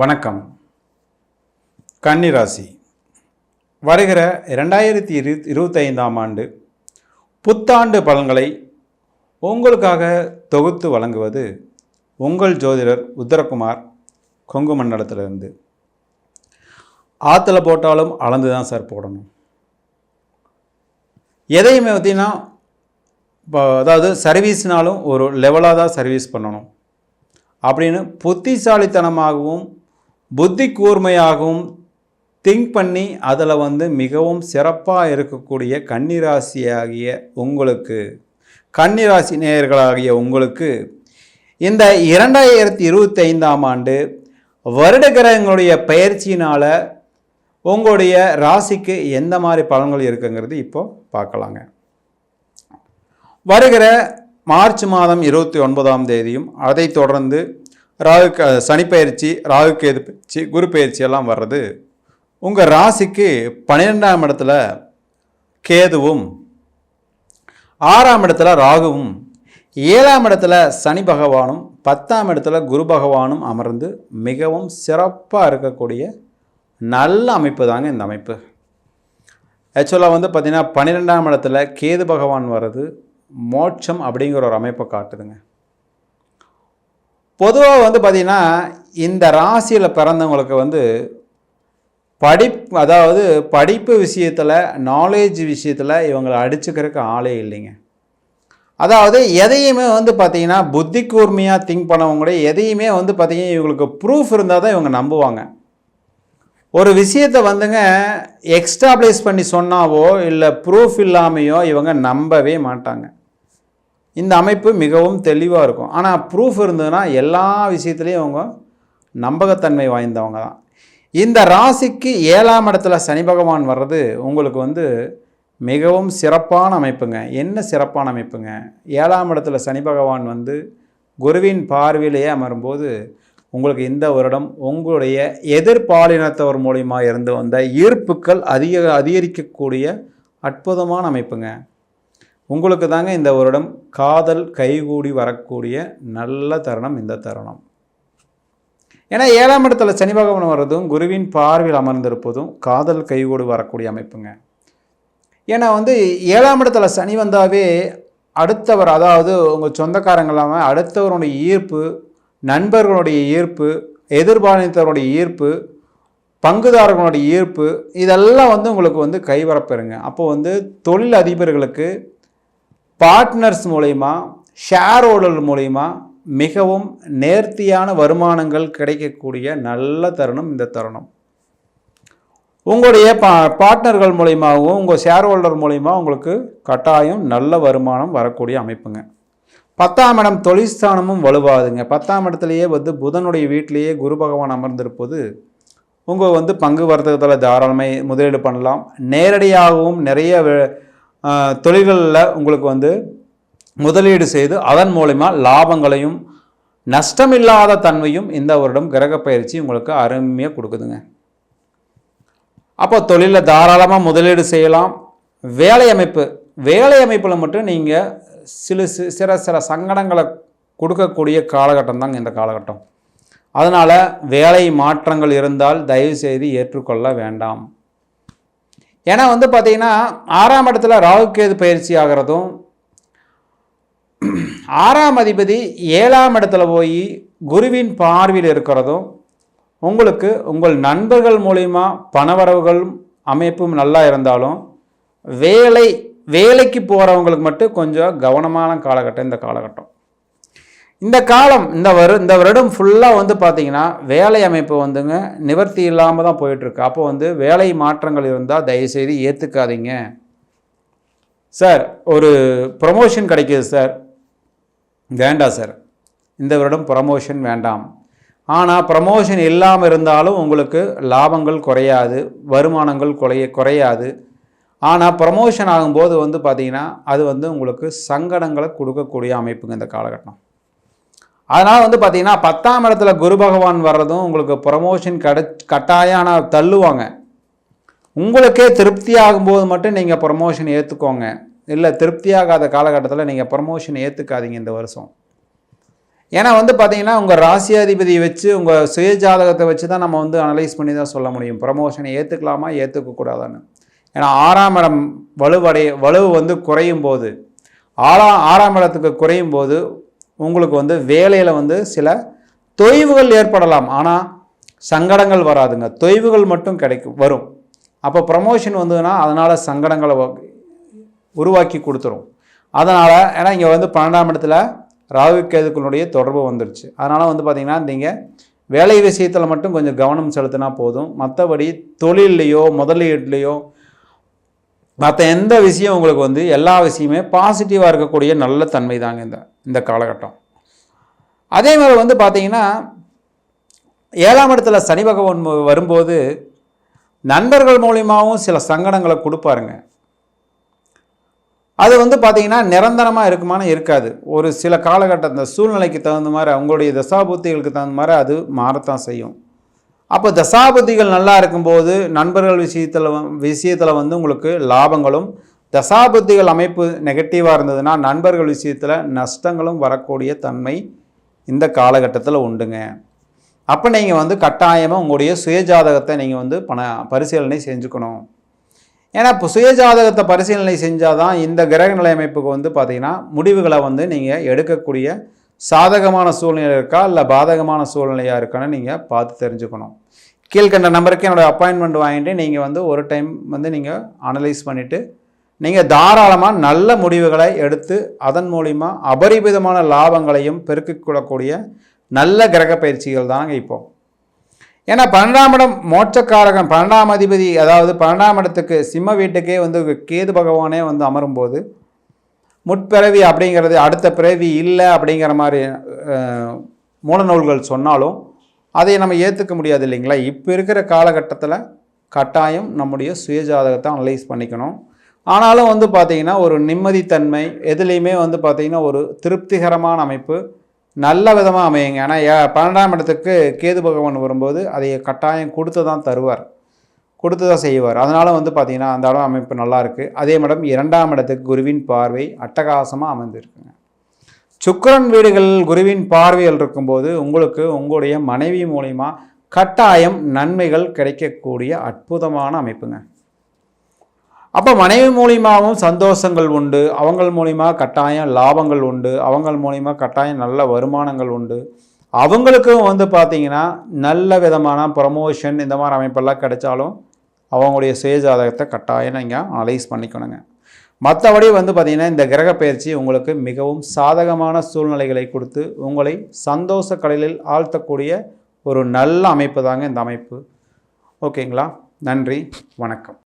வணக்கம். கன்னிராசி. வருகிற இரண்டாயிரத்தி இரு இருபத்தைந்தாம் ஆண்டு புத்தாண்டு பலன்களை உங்களுக்காக தொகுத்து வழங்குவது உங்கள் ஜோதிடர் உத்தரகுமார் கொங்கு மண்டலத்திலிருந்து. ஆற்றுல போட்டாலும் அளந்து தான் சார் போடணும். எதையுமே பார்த்தீங்கன்னா இப்போ அதாவது சர்வீஸ்னாலும் ஒரு லெவலாக தான் சர்வீஸ் பண்ணணும். அப்படின்னு புத்திசாலித்தனமாகவும் புத்தி கூர்மையாகவும் திங்க் பண்ணி அதில் வந்து மிகவும் சிறப்பாக இருக்கக்கூடிய கன்னிராசியாகிய உங்களுக்கு கன்னிராசி நேயர்களாகிய உங்களுக்கு இந்த இரண்டாயிரத்தி இருபத்தைந்தாம் ஆண்டு வருட கிரகங்களுடைய பயிற்சியினால் உங்களுடைய ராசிக்கு எந்த மாதிரி பலன்கள் இருக்குங்கிறது இப்போது பார்க்கலாங்க. வருகிற மார்ச் மாதம் இருபத்தி ஒன்பதாம் தேதியும் அதைத் தொடர்ந்து ராகு சனி பயிற்சி ராகு கேது பயிற்சி குரு பயிற்சி எல்லாம் வர்றது. உங்கள் ராசிக்கு பன்னிரெண்டாம் இடத்துல கேதுவும் ஆறாம் இடத்துல ராகுவும் ஏழாம் இடத்துல சனி பகவானும் பத்தாம் இடத்துல குரு பகவானும் அமர்ந்து மிகவும் சிறப்பாக இருக்கக்கூடிய நல்ல அமைப்பு தாங்க இந்த அமைப்பு. ஆக்சுவலாக வந்து பார்த்திங்கன்னா பன்னிரெண்டாம் இடத்துல கேது பகவான் வர்றது மோட்சம் அப்படிங்கிற ஒரு அமைப்பை காட்டுதுங்க. பொதுவாக வந்து பார்த்திங்கன்னா இந்த ராசியில் பிறந்தவங்களுக்கு வந்து படிப் அதாவது படிப்பு விஷயத்தில் நாலேஜ் விஷயத்தில் இவங்களை அடிச்சுக்கிறதுக்கு ஆளே இல்லைங்க. அதாவது எதையுமே வந்து பார்த்திங்கன்னா புத்தி கூர்மையாக திங்க் பண்ணவங்க கூட எதையுமே வந்து பார்த்திங்கன்னா இவங்களுக்கு ப்ரூஃப் இருந்தால் தான் இவங்க நம்புவாங்க. ஒரு விஷயத்தை வந்துங்க எக்ஸ்டாப்ளிஷ் பண்ணி சொன்னாவோ இல்லை ப்ரூஃப் இல்லாமையோ இவங்க நம்பவே மாட்டாங்க. இந்த அமைப்பு மிகவும் தெளிவாக இருக்கும். ஆனால் ப்ரூஃப் இருந்ததுன்னா எல்லா விஷயத்துலேயும் அவங்க நம்பகத்தன்மை வாய்ந்தவங்க தான். இந்த ராசிக்கு ஏழாம் இடத்துல சனி பகவான் வர்றது உங்களுக்கு வந்து மிகவும் சிறப்பான அமைப்புங்க. என்ன சிறப்பான அமைப்புங்க? ஏழாம் இடத்துல சனி பகவான் வந்து குருவின் பார்வையிலேயே அமரும்போது உங்களுக்கு இந்த வருடம் உங்களுடைய எதிர்பாலினத்தவர் மூலியமாக இருந்து வந்த ஈர்ப்புக்கள் அதிக அதிகரிக்கக்கூடிய அற்புதமான அமைப்புங்க. உங்களுக்கு தாங்க இந்த வருடம் காதல் கைகூடி வரக்கூடிய நல்ல தருணம் இந்த தருணம். ஏன்னா ஏழாம் இடத்துல சனி பகவான் வர்றதும் குருவின் பார்வையில் அமர்ந்திருப்பதும் காதல் கைகூடி வரக்கூடிய அமைப்புங்க. ஏன்னா வந்து ஏழாம் இடத்துல சனி வந்தாவே அடுத்தவர் அதாவது உங்கள் சொந்தக்காரங்க இல்லாமல் அடுத்தவருடைய ஈர்ப்பு நண்பர்களுடைய ஈர்ப்பு எதிர்பாலினத்தவருடைய ஈர்ப்பு பங்குதாரர்களுடைய ஈர்ப்பு இதெல்லாம் வந்து உங்களுக்கு வந்து கைவரப்பெறுங்க. அப்போ வந்து தொழில் அதிபர்களுக்கு பார்ட்னர்ஸ் மூலயமா ஷேர் ஹோல்டர் மூலயமா மிகவும் நேர்த்தியான வருமானங்கள் கிடைக்கக்கூடிய நல்ல தருணம் இந்த தருணம். உங்களுடைய பா பார்ட்னர்கள் மூலியமாகவும் உங்கள் ஷேர் ஹோல்டர் மூலிமா உங்களுக்கு கட்டாயம் நல்ல வருமானம் வரக்கூடிய அமைப்புங்க. பத்தாம் இடம் தொழிற்ஸ்தானமும் வலுவாதுங்க. பத்தாம் இடத்துலையே வந்து புதனுடைய வீட்டிலேயே குரு பகவான் அமர்ந்திருப்பது உங்கள் வந்து பங்கு வர்த்தகத்தில் தாராளமாக முதலீடு பண்ணலாம். நேரடியாகவும் நிறைய தொழில்களில் உங்களுக்கு வந்து முதலீடு செய்து அதன் மூலிமா லாபங்களையும் நஷ்டமில்லாத தன்மையும் இந்த வருடம் கிரக பயிற்சி உங்களுக்கு அருமையாக கொடுக்குதுங்க. அப்போ தொழிலில் தாராளமாக முதலீடு செய்யலாம். வேலை அமைப்பு வேலை அமைப்பில் மட்டும் நீங்கள் சில சி- சில சில சங்கடங்களை கொடுக்கக்கூடிய காலகட்டம் தாங்க இந்த காலகட்டம். அதனால் வேலை மாற்றங்கள் இருந்தால் தயவு செய்து ஏற்றுக்கொள்ள வேண்டாம். ஏன்னா வந்து பார்த்திங்கன்னா ஆறாம் இடத்துல ராகுகேது பயிற்சி ஆகிறதும் ஆறாம் அதிபதி ஏழாம் இடத்துல போய் குருவின் பார்வையில் இருக்கிறதும் உங்களுக்கு உங்கள் நண்பர்கள் மூலிமா பணவரவுகள் அமைப்பும் நல்லா இருந்தாலும் வேலை வேலைக்கு போகிறவங்களுக்கு மட்டும் கொஞ்சம் கவனமான காலகட்டம் இந்த காலகட்டம். இந்த காலம் இந்த வரு இந்த வருடம் ஃபுல்லாக வந்து பார்த்தீங்கன்னா வேலை அமைப்பு வந்துங்க நிவர்த்தி இல்லாமல் தான் போயிட்டுருக்கு. அப்போ வந்து வேலை மாற்றங்கள் இருந்தால் தயவுசெய்து ஏற்றுக்காதீங்க சார் ஒரு ப்ரொமோஷன் கிடைக்குது சார் வேண்டாம் சார் இந்த வருடம் ப்ரமோஷன் வேண்டாம். ஆனால் ப்ரமோஷன் இல்லாமல் இருந்தாலும் உங்களுக்கு லாபங்கள் குறையாது வருமானங்கள் குறைய குறையாது. ஆனால் ப்ரமோஷன் ஆகும்போது வந்து பார்த்திங்கன்னா அது வந்து உங்களுக்கு சங்கடங்களை கொடுக்கக்கூடிய அமைப்புங்க இந்த காலகட்டம். அதனால் வந்து பார்த்தீங்கன்னா பத்தாம் இடத்துல குரு பகவான் வர்றதும் உங்களுக்கு ப்ரமோஷன் கடை கட்டாயம் ஆனால் தள்ளுவாங்க. உங்களுக்கே திருப்தியாகும்போது மட்டும் நீங்கள் ப்ரமோஷன் ஏற்றுக்கோங்க இல்லை திருப்தியாகாத காலகட்டத்தில் நீங்கள் ப்ரமோஷன் ஏற்றுக்காதீங்க இந்த வருஷம். ஏன்னா வந்து பார்த்தீங்கன்னா உங்கள் ராசியாதிபதியை வச்சு உங்கள் சுய ஜாதகத்தை வச்சு தான் நம்ம வந்து அனலைஸ் பண்ணி தான் சொல்ல முடியும். ப்ரமோஷனை ஏற்றுக்கலாமா ஏற்றுக்கக்கூடாதான்னு ஏன்னா ஆறாம் இடம் வலுவடைய வலுவு வந்து குறையும் போது ஆறாம் ஆறாம் இடத்துக்கு குறையும் போது உங்களுக்கு வந்து வேலையில் வந்து சில தொய்வுகள் ஏற்படலாம். ஆனால் சங்கடங்கள் வராதுங்க. தொய்வுகள் மட்டும் கிடைக்கும் வரும். அப்போ ப்ரமோஷன் வந்ததுன்னா அதனால் சங்கடங்களை உருவாக்கி கொடுத்துரும். அதனால் ஏன்னா இங்கே வந்து பன்னெண்டாம் இடத்துல ராகு கேதுக்களுடைய தொடர்பு வந்துருச்சு. அதனால் வந்து பார்த்திங்கன்னா நீங்கள் வேலை விஷயத்தில் மட்டும் கொஞ்சம் கவனம் செலுத்தினா போதும். மற்றபடி தொழில்லையோ முதலீட்லேயோ மற்ற எந்த விஷயம் உங்களுக்கு வந்து எல்லா விஷயமே பாசிட்டிவாக இருக்கக்கூடிய நல்ல தன்மை தாங்க இந்த இந்த காலகட்டம். அதே மாதிரி வந்து பார்த்தீங்கன்னா ஏழாம் இடத்துல சனி பகவான் வரும்போது நண்பர்கள் மூலியமாகவும் சில சங்கடங்களை கொடுப்பாருங்க. அது வந்து பார்த்தீங்கன்னா நிரந்தரமாக இருக்குமானு இருக்காது. ஒரு சில காலகட்டம் இந்த சூழ்நிலைக்கு தகுந்த மாதிரி அவங்களுடைய தசாபுத்திகளுக்கு தகுந்த மாதிரி அது மாறத்தான் செய்யும். அப்போ தசாபுத்திகள் நல்லா இருக்கும்போது நண்பர்கள் விஷயத்தில் விஷயத்தில் வந்து உங்களுக்கு லாபங்களும் தசாபுத்திகள் அமைப்பு நெகட்டிவாக இருந்ததுன்னா நண்பர்கள் விஷயத்தில் நஷ்டங்களும் வரக்கூடிய தன்மை இந்த காலகட்டத்தில் உண்டுங்க. அப்போ நீங்கள் வந்து கட்டாயமாக உங்களுடைய சுயஜாதகத்தை நீங்கள் வந்து பண பரிசீலனை செஞ்சுக்கணும். ஏன்னா இப்போ சுயஜாதகத்தை பரிசீலனை செஞ்சால் தான் இந்த கிரக நிலை அமைப்புக்கு வந்து பார்த்திங்கன்னா முடிவுகளை வந்து நீங்கள் எடுக்கக்கூடிய சாதகமான சூழ்நிலை இருக்கா இல்லை பாதகமான சூழ்நிலையாக இருக்கான்னு நீங்கள் பார்த்து தெரிஞ்சுக்கணும். கீழ்கண்ட நம்பருக்கு என்னோட அப்பாயின்மெண்ட் வாங்கிட்டு நீங்கள் வந்து ஒரு டைம் வந்து நீங்கள் அனலைஸ் பண்ணிவிட்டு நீங்கள் தாராளமாக நல்ல முடிவுகளை எடுத்து அதன் மூலிமா அபரிமிதமான லாபங்களையும் பெருக்கிக் கொள்ளக்கூடிய நல்ல கிரக பயிற்சிகள் தாங்க இப்போ. ஏன்னா பன்னெண்டாம் இடம் மோட்சக்காரகம் பன்னெண்டாம் அதிபதி அதாவது பன்னெண்டாம் இடத்துக்கு சிம்ம வீட்டுக்கே வந்து கேது பகவானே வந்து அமரும்போது முற்பிறவி அப்படிங்கிறது அடுத்த பிறவி இல்லை அப்படிங்கிற மாதிரி மூலநூல்கள் சொன்னாலும் அதை நம்ம ஏற்றுக்க முடியாது இல்லைங்களா? இப்போ இருக்கிற காலகட்டத்தில் கட்டாயம் நம்முடைய சுயஜாதகத்தை அனலைஸ் பண்ணிக்கணும். ஆனாலும் வந்து பார்த்திங்கன்னா ஒரு நிம்மதித்தன்மை எதுலேயுமே வந்து பார்த்திங்கன்னா ஒரு திருப்திகரமான அமைப்பு நல்ல விதமாக அமையுங்க. ஏன்னா ஏ- பன்னெண்டாம் இடத்துக்கு கேது பகவான் வரும்போது அதை கட்டாயம் கொடுத்து தான் தருவார். கொடுத்து தான் செய்வார். அதனால் வந்து பார்த்திங்கன்னா அந்த அளவு அமைப்பு நல்லாயிருக்கு அதே மேடம் இரண்டாம் இடத்துக்கு குருவின் பார்வை அட்டகாசமாக அமைந்திருக்குங்க. சுக்கரன் வீடுகளில் குருவின் பார்வைகள் இருக்கும்போது உங்களுக்கு உங்களுடைய மனைவி மூலிமா கட்டாயம் நன்மைகள் கிடைக்கக்கூடிய அற்புதமான அமைப்புங்க. அப்போ மனைவி மூலியமாகவும் சந்தோஷங்கள் உண்டு அவங்கள் மூலிமா கட்டாயம் லாபங்கள் உண்டு அவங்கள் மூலிமா கட்டாயம் நல்ல வருமானங்கள் உண்டு. அவங்களுக்கும் வந்து பார்த்தீங்கன்னா நல்ல விதமான ப்ரமோஷன் இந்த மாதிரி அமைப்பெல்லாம் கிடைச்சாலும் அவங்களுடைய சுயஜாதகத்தை கட்டாயம் நீங்கள் அனலைஸ் பண்ணிக்கணுங்க. மற்றபடி வந்து பார்த்திங்கன்னா இந்த கிரக பயிற்சி உங்களுக்கு மிகவும் சாதகமான சூழ்நிலைகளை கொடுத்து உங்களை சந்தோஷ கடலில் ஆழ்த்தக்கூடிய ஒரு நல்ல அமைப்பு தாங்க இந்த அமைப்பு. ஓகேங்களா? நன்றி வணக்கம்.